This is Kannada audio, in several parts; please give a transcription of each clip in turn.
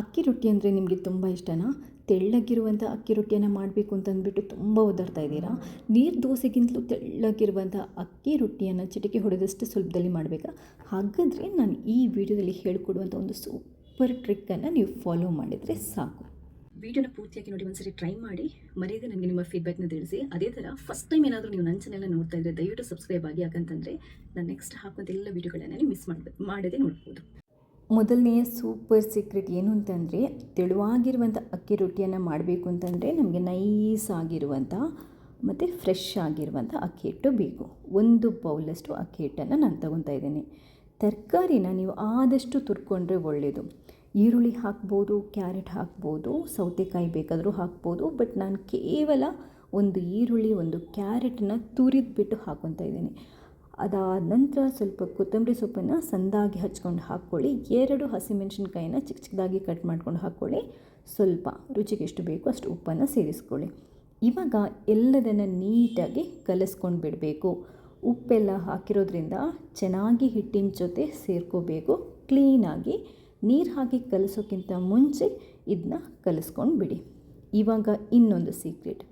ಅಕ್ಕಿ ರೊಟ್ಟಿ ಅಂದರೆ ನಿಮಗೆ ತುಂಬ ಇಷ್ಟನಾ? ತೆಳ್ಳಗಿರುವಂಥ ಅಕ್ಕಿ ರೊಟ್ಟಿಯನ್ನು ಮಾಡಬೇಕು ಅಂತ ಅಂದ್ಬಿಟ್ಟು ತುಂಬ ಒದ್ದಾಡ್ತಾ ಇದ್ದೀರಾ? ನೀರು ದೋಸೆಗಿಂತಲೂ ತೆಳ್ಳಗಿರುವಂಥ ಅಕ್ಕಿ ರೊಟ್ಟಿಯನ್ನು ಚಿಟಿಕೆ ಹೊಡೆದಷ್ಟು ಸುಲಭದಲ್ಲಿ ಮಾಡಬೇಕಾ? ಹಾಗಾದರೆ ನಾನು ಈ ವಿಡಿಯೋದಲ್ಲಿ ಹೇಳಿಕೊಡುವಂಥ ಒಂದು ಸೂಪರ್ ಟ್ರಿಕ್ಕನ್ನು ನೀವು ಫಾಲೋ ಮಾಡಿದರೆ ಸಾಕು. ವಿಡಿಯೋನ ಪೂರ್ತಿಯಾಗಿ ನೋಡಿ, ಒಂದ್ಸರಿ ಟ್ರೈ ಮಾಡಿ. ಮರೆಯದೆ ನನಗೆ ನಿಮ್ಮ ಫೀಡ್ಬ್ಯಾಕ್ನ ತಿಳಿಸಿ. ಅದೇ ಥರ ಫಸ್ಟ್ ಟೈಮ್ ಏನಾದರೂ ನೀವು ನನ್ನ ನೋಡ್ತಾ ಇದ್ದರೆ ದಯವಿಟ್ಟು ಸಬ್ಸ್ಕ್ರೈಬ್ ಆಗಿ ಯಾಕಂತಂದರೆ ನಾನು ನೆಕ್ಸ್ಟ್ ಹಾಕೋದೆಲ್ಲ ವೀಡಿಯೋಗಳನ್ನ ನೀವು ಮಿಸ್ ಮಾಡಬೇಕು ಮಾಡದೆ ನೋಡ್ಬೋದು. ಮೊದಲನೆಯ ಸೂಪರ್ ಸೀಕ್ರೆಟ್ ಏನು ಅಂತಂದರೆ ತೆಳುವಾಗಿರುವಂಥ ಅಕ್ಕಿ ರೊಟ್ಟಿಯನ್ನು ಮಾಡಬೇಕು ಅಂತಂದರೆ ನಮಗೆ ನೈಸ್ ಆಗಿರುವಂಥ ಮತ್ತು ಫ್ರೆಶ್ ಆಗಿರುವಂಥ ಅಕ್ಕಿ ಹಿಟ್ಟು ಬೇಕು. ಒಂದು ಬೌಲಷ್ಟು ಅಕ್ಕಿ ಹಿಟ್ಟನ್ನು ನಾನು ತಗೊತಾ ಇದ್ದೇನೆ. ತರಕಾರಿನ ನೀವು ಆದಷ್ಟು ತುರ್ಕೊಂಡ್ರೆ ಒಳ್ಳೆಯದು ಈರುಳ್ಳಿ ಹಾಕ್ಬೋದು, ಕ್ಯಾರೆಟ್ ಹಾಕ್ಬೋದು, ಸೌತೆಕಾಯಿ ಬೇಕಾದರೂ ಹಾಕ್ಬೋದು, ಬಟ್ ನಾನು ಕೇವಲ ಒಂದು ಈರುಳ್ಳಿ, ಒಂದು ಕ್ಯಾರೆಟನ್ನ ತುರಿದ್ಬಿಟ್ಟು ಹಾಕ್ಕೊತಾ ಇದ್ದೀನಿ. ಅದಾದ ನಂತರ ಸ್ವಲ್ಪ ಕೊತ್ತಂಬರಿ ಸೊಪ್ಪನ್ನು ಸಂದಾಗಿ ಹಚ್ಕೊಂಡು ಹಾಕ್ಕೊಳ್ಳಿ. ಎರಡು ಹಸಿಮೆಣಸಿನ್ಕಾಯಿನ ಚಿಕ್ಕ ಚಿಕ್ಕದಾಗಿ ಕಟ್ ಮಾಡ್ಕೊಂಡು ಹಾಕ್ಕೊಳ್ಳಿ. ಸ್ವಲ್ಪ ರುಚಿಗೆ ಎಷ್ಟು ಬೇಕು ಅಷ್ಟು ಉಪ್ಪನ್ನು ಸೇರಿಸ್ಕೊಳ್ಳಿ. ಇವಾಗ ಎಲ್ಲದನ್ನು ನೀಟಾಗಿ ಕಲಸ್ಕೊಂಡು ಬಿಡಬೇಕು. ಉಪ್ಪೆಲ್ಲ ಹಾಕಿರೋದ್ರಿಂದ ಚೆನ್ನಾಗಿ ಹಿಟ್ಟಿನ ಜೊತೆ ಸೇರ್ಕೋಬೇಕು. ಕ್ಲೀನಾಗಿ ನೀರು ಹಾಕಿ ಕಲಸೋಕ್ಕಿಂತ ಮುಂಚೆ ಇದನ್ನ ಕಲಸ್ಕೊಂಡು ಬಿಡಿ. ಇವಾಗ ಇನ್ನೊಂದು ಸೀಕ್ರೆಟ್.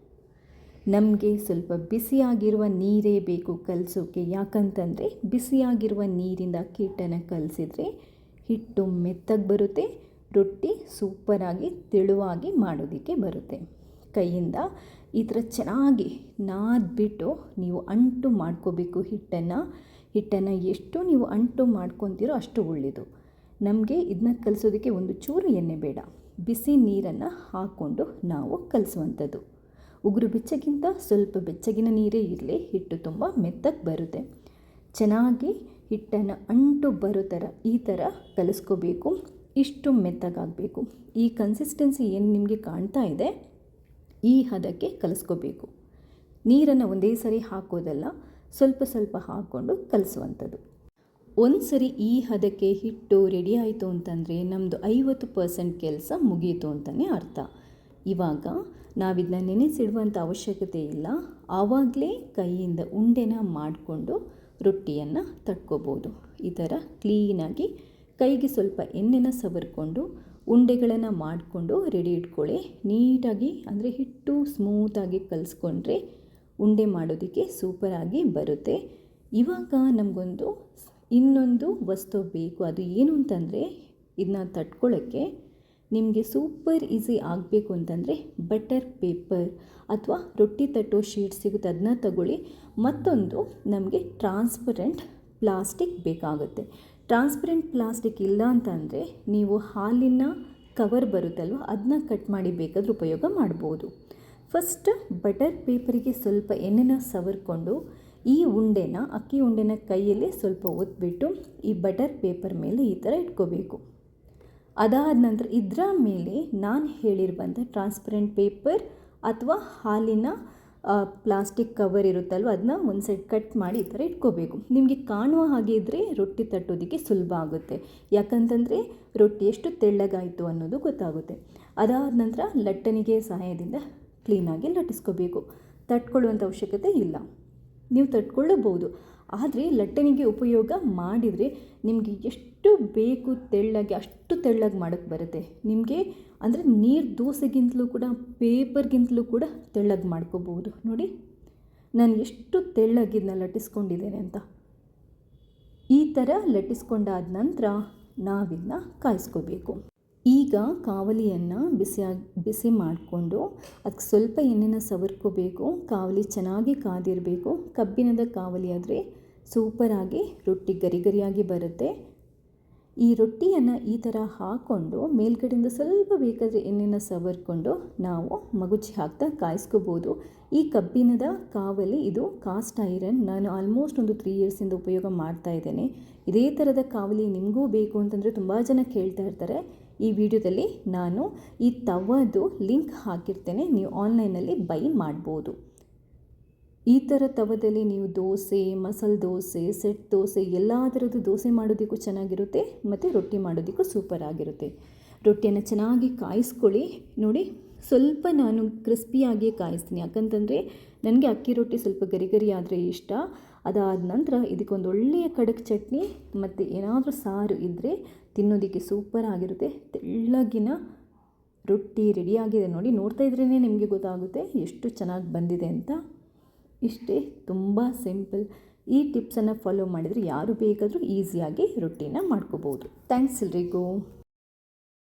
ನಮಗೆ ಸ್ವಲ್ಪ ಬಿಸಿಯಾಗಿರುವ ನೀರೇ ಬೇಕು ಕಲಿಸೋಕ್ಕೆ ಯಾಕಂತಂದರೆ ಬಿಸಿಯಾಗಿರುವ ನೀರಿಂದ ಹಿಟ್ಟನ್ನು ಕಲಸಿದರೆ ಹಿಟ್ಟು ಮೆತ್ತಗೆ ಬರುತ್ತೆ, ರೊಟ್ಟಿ ಸೂಪರಾಗಿ ತೆಳುವಾಗಿ ಮಾಡೋದಕ್ಕೆ ಬರುತ್ತೆ. ಕೈಯಿಂದ ಈ ಥರ ಚೆನ್ನಾಗಿ ನಾದ್ಬಿಟ್ಟು ನೀವು ಅಂಟು ಮಾಡ್ಕೋಬೇಕು ಹಿಟ್ಟನ್ನು. ಹಿಟ್ಟನ್ನು ಎಷ್ಟು ನೀವು ಅಂಟು ಮಾಡ್ಕೊತೀರೋ ಅಷ್ಟು ಒಳ್ಳೆಯದು. ನಮಗೆ ಇದನ್ನ ಕಲಿಸೋದಕ್ಕೆ ಒಂದು ಚೂರು ಎಣ್ಣೆ ಬೇಡ. ಬಿಸಿ ನೀರನ್ನು ಹಾಕ್ಕೊಂಡು ನಾವು ಕಲಿಸುವಂಥದ್ದು. ಉಗುರು ಬೆಚ್ಚಗಿಂತ ಸ್ವಲ್ಪ ಬೆಚ್ಚಗಿನ ನೀರೇ ಇರಲಿ, ಹಿಟ್ಟು ತುಂಬ ಮೆತ್ತಗೆ ಬರುತ್ತೆ. ಚೆನ್ನಾಗಿ ಹಿಟ್ಟನ್ನು ಅಂಟು ಬರೋ ಥರ ಈ ಥರ ಕಲಿಸ್ಕೋಬೇಕು. ಇಷ್ಟು ಮೆತ್ತಗಾಗಬೇಕು. ಈ ಕನ್ಸಿಸ್ಟೆನ್ಸಿ ಏನು ನಿಮಗೆ ಕಾಣ್ತಾ ಇದೆ, ಈ ಹದಕ್ಕೆ ಕಲಿಸ್ಕೋಬೇಕು. ನೀರನ್ನು ಒಂದೇ ಸರಿ ಹಾಕೋದಲ್ಲ, ಸ್ವಲ್ಪ ಸ್ವಲ್ಪ ಹಾಕ್ಕೊಂಡು ಕಲಿಸುವಂಥದ್ದು. ಒಂದು ಸರಿ ಈ ಹದಕ್ಕೆ ಹಿಟ್ಟು ರೆಡಿ ಆಯಿತು ಅಂತಂದರೆ ನಮ್ಮದು ಐವತ್ತು ಪರ್ಸೆಂಟ್ ಕೆಲಸ ಮುಗೀತು ಅಂತಲೇ ಅರ್ಥ. ಇವಾಗ ನಾವಿದನ್ನ ನೆನೆಸಿಡುವಂಥ ಅವಶ್ಯಕತೆ ಇಲ್ಲ. ಆವಾಗಲೇ ಕೈಯಿಂದ ಉಂಡೆನ ಮಾಡಿಕೊಂಡು ರೊಟ್ಟಿಯನ್ನು ತಟ್ಕೋಬೋದು. ಈ ಥರ ಕ್ಲೀನಾಗಿ ಕೈಗೆ ಸ್ವಲ್ಪ ಎಣ್ಣೆನ ಸವರ್ಕೊಂಡು ಉಂಡೆಗಳನ್ನು ಮಾಡಿಕೊಂಡು ರೆಡಿ ಇಟ್ಕೊಳ್ಳಿ. ನೀಟಾಗಿ ಅಂದರೆ ಹಿಟ್ಟು ಸ್ಮೂತಾಗಿ ಕಲಿಸ್ಕೊಂಡ್ರೆ ಉಂಡೆ ಮಾಡೋದಕ್ಕೆ ಸೂಪರಾಗಿ ಬರುತ್ತೆ. ಇವಾಗ ನಮಗೊಂದು ಇನ್ನೊಂದು ವಸ್ತು ಬೇಕು. ಅದು ಏನು ಅಂತಂದರೆ ಇದನ್ನ ತಟ್ಕೊಳ್ಳೋಕ್ಕೆ ನಿಮಗೆ ಸೂಪರ್ ಈಸಿ ಆಗಬೇಕು ಅಂತಂದರೆ ಬಟರ್ ಪೇಪರ್ ಅಥವಾ ರೊಟ್ಟಿ ತಟ್ಟೋ ಶೀಟ್ ಸಿಗುತ್ತೆ ಅದನ್ನ ತಗೊಳ್ಳಿ. ಮತ್ತೊಂದು ನಮಗೆ ಟ್ರಾನ್ಸ್ಪರೆಂಟ್ ಪ್ಲಾಸ್ಟಿಕ್ ಬೇಕಾಗುತ್ತೆ. ಟ್ರಾನ್ಸ್ಪರೆಂಟ್ ಪ್ಲಾಸ್ಟಿಕ್ ಇಲ್ಲ ಅಂತಂದರೆ ನೀವು ಹಾಲಿನ ಕವರ್ ಬರುತ್ತಲ್ವ ಅದನ್ನ ಕಟ್ ಮಾಡಿ ಬೇಕಾದರೂ ಉಪಯೋಗ ಮಾಡ್ಬೋದು. ಫಸ್ಟ್ ಬಟರ್ ಪೇಪರಿಗೆ ಸ್ವಲ್ಪ ಎಣ್ಣೆನ ಸವರ್ಕೊಂಡು ಈ ಉಂಡೆನ, ಅಕ್ಕಿ ಉಂಡೆನ ಕೈಯಲ್ಲಿ ಸ್ವಲ್ಪ ಒತ್ಬಿಟ್ಟು ಈ ಬಟರ್ ಪೇಪರ್ ಮೇಲೆ ಈ ಥರ ಇಟ್ಕೋಬೇಕು. ಅದಾದ ನಂತರ ಇದರ ಮೇಲೆ ನಾನು ಹೇಳಿರುವಂಥ ಟ್ರಾನ್ಸ್ಪರೆಂಟ್ ಪೇಪರ್ ಅಥವಾ ಹಾಲಿನ ಪ್ಲಾಸ್ಟಿಕ್ ಕವರ್ ಇರುತ್ತಲ್ವ ಅದನ್ನ ಒಂದು ಸೈಡ್ ಕಟ್ ಮಾಡಿ ಈ ಥರ ಇಟ್ಕೋಬೇಕು. ನಿಮಗೆ ಕಾಣುವ ಹಾಗೆ ಇದ್ದರೆ ರೊಟ್ಟಿ ತಟ್ಟೋದಕ್ಕೆ ಸುಲಭ ಆಗುತ್ತೆ. ಯಾಕಂತಂದರೆ ರೊಟ್ಟಿ ಎಷ್ಟು ತೆಳ್ಳಗಾಯಿತು ಅನ್ನೋದು ಗೊತ್ತಾಗುತ್ತೆ. ಅದಾದ ನಂತರ ಲಟ್ಟಣಿಗೆ ಸಹಾಯದಿಂದ ಕ್ಲೀನಾಗಿ ಲಟ್ಟಿಸ್ಕೋಬೇಕು. ತಟ್ಕೊಳ್ಳುವಂಥ ಅವಶ್ಯಕತೆ ಇಲ್ಲ. ನೀವು ತಟ್ಕೊಳ್ಳಬಹುದು. ಆದರೆ ಲಟ್ಟಣಿಗೆ ಉಪಯೋಗ ಮಾಡಿದರೆ ನಿಮಗೆ ಎಷ್ಟು ಬೇಕು ತೆಳ್ಳಗೆ, ಅಷ್ಟು ತೆಳ್ಳಗೆ ಮಾಡೋಕ್ಕೆ ಬರುತ್ತೆ. ನಿಮಗೆ ಅಂದರೆ ನೀರು ದೋಸೆಗಿಂತಲೂ ಕೂಡ, ಪೇಪರ್ಗಿಂತಲೂ ಕೂಡ ತೆಳ್ಳಗೆ ಮಾಡ್ಕೋಬೋದು. ನೋಡಿ, ನಾನು ಎಷ್ಟು ತೆಳ್ಳಗಿದ್ನ ಲಟ್ಟಿಸ್ಕೊಂಡಿದ್ದೇನೆ ಅಂತ. ಈ ಥರ ಲಟ್ಟಿಸ್ಕೊಂಡಾದ ನಂತರ ನಾವಿದನ್ನ ಕಾಯಿಸ್ಕೋಬೇಕು. ಈಗ ಕಾವಲಿಯನ್ನು ಬಿಸಿಯಾಗಿ ಬಿಸಿ ಮಾಡಿಕೊಂಡು ಅದಕ್ಕೆ ಸ್ವಲ್ಪ ಎಣ್ಣೆನ ಸವರ್ಕೋಬೇಕು, ಕಾವಲಿ ಚೆನ್ನಾಗಿ ಕಾದಿರಬೇಕು. ಕಬ್ಬಿಣದ ಕಾವಲಿ ಆದರೆ ಸೂಪರಾಗಿ ರೊಟ್ಟಿ ಗರಿ ಗರಿಯಾಗಿ ಬರುತ್ತೆ. ಈ ರೊಟ್ಟಿಯನ್ನು ಈ ಥರ ಹಾಕ್ಕೊಂಡು ಮೇಲ್ಗಡೆಯಿಂದ ಸ್ವಲ್ಪ ಬೇಕಾದರೆ ಎಣ್ಣೆನ ಸವರ್ಕೊಂಡು ನಾವು ಮಗುಚಿ ಹಾಕ್ತಾ ಕಾಯಿಸ್ಕೋಬೋದು. ಈ ಕಬ್ಬಿಣದ ಕಾವಲಿ ಇದು ಕಾಸ್ಟ್ ಐರನ್ ನಾನು ಆಲ್ಮೋಸ್ಟ್ ಒಂದು ತ್ರೀ ಇಯರ್ಸಿಂದ ಉಪಯೋಗ ಮಾಡ್ತಾ ಇದ್ದೇನೆ. ಇದೇ ಥರದ ಕಾವಲಿ ನಿಮಗೂ ಬೇಕು ಅಂತಂದರೆ ತುಂಬ ಜನ ಕೇಳ್ತಾ ಇರ್ತಾರೆ. ಈ ವಿಡಿಯೋದಲ್ಲಿ ನಾನು ಈ ತವದು ಲಿಂಕ್ ಹಾಕಿರ್ತೇನೆ. ನೀವು ಆನ್ಲೈನಲ್ಲಿ ಬೈ ಮಾಡ್ಬೋದು. ಈ ಥರ ತವದಲ್ಲಿ ನೀವು ದೋಸೆ, ಮಸಾಲೆ ದೋಸೆ, ಸೆಟ್ ದೋಸೆ ಎಲ್ಲ ಥರದ್ದು ದೋಸೆ ಮಾಡೋದಕ್ಕೂ ಚೆನ್ನಾಗಿರುತ್ತೆ ಮತ್ತು ರೊಟ್ಟಿ ಮಾಡೋದಕ್ಕೂ ಸೂಪರ್ ಆಗಿರುತ್ತೆ ರೊಟ್ಟಿಯನ್ನು ಚೆನ್ನಾಗಿ ಕಾಯಿಸ್ಕೊಳ್ಳಿ. ನೋಡಿ, ಸ್ವಲ್ಪ ನಾನು ಕ್ರಿಸ್ಪಿಯಾಗಿ ಕಾಯಿಸ್ತೀನಿ. ಯಾಕಂತಂದರೆ, ನನಗೆ ಅಕ್ಕಿ ರೊಟ್ಟಿ ಸ್ವಲ್ಪ ಗರಿ ಗರಿ ಆದರೆ ಇಷ್ಟ. ಅದಾದ ನಂತರ ಇದಕ್ಕೊಂದು ಒಳ್ಳೆಯ ಕಡಕ್ ಚಟ್ನಿ ಮತ್ತು ಏನಾದರೂ ಸಾರು ಇದ್ದರೆ ತಿನ್ನೋದಕ್ಕೆ ಸೂಪರ್ ಆಗಿರುತ್ತೆ. ತೆಳ್ಳಗಿನ ರೊಟ್ಟಿ ರೆಡಿಯಾಗಿದೆ ನೋಡಿ. ನೋಡ್ತಾ ಇದ್ರೇ ನಿಮಗೆ ಗೊತ್ತಾಗುತ್ತೆ ಎಷ್ಟು ಚೆನ್ನಾಗಿ ಬಂದಿದೆ ಅಂತ. ಇಷ್ಟೇ ತುಂಬ ಸಿಂಪಲ್ ಈ ಟಿಪ್ಸನ್ನು ಫಾಲೋ ಮಾಡಿದರೆ ಯಾರು ಬೇಕಾದರೂ ಈಸಿಯಾಗಿ ರೊಟ್ಟಿನ ಮಾಡ್ಕೋಬೋದು. ಥ್ಯಾಂಕ್ಸ್ ಎಲ್ರಿಗೂ.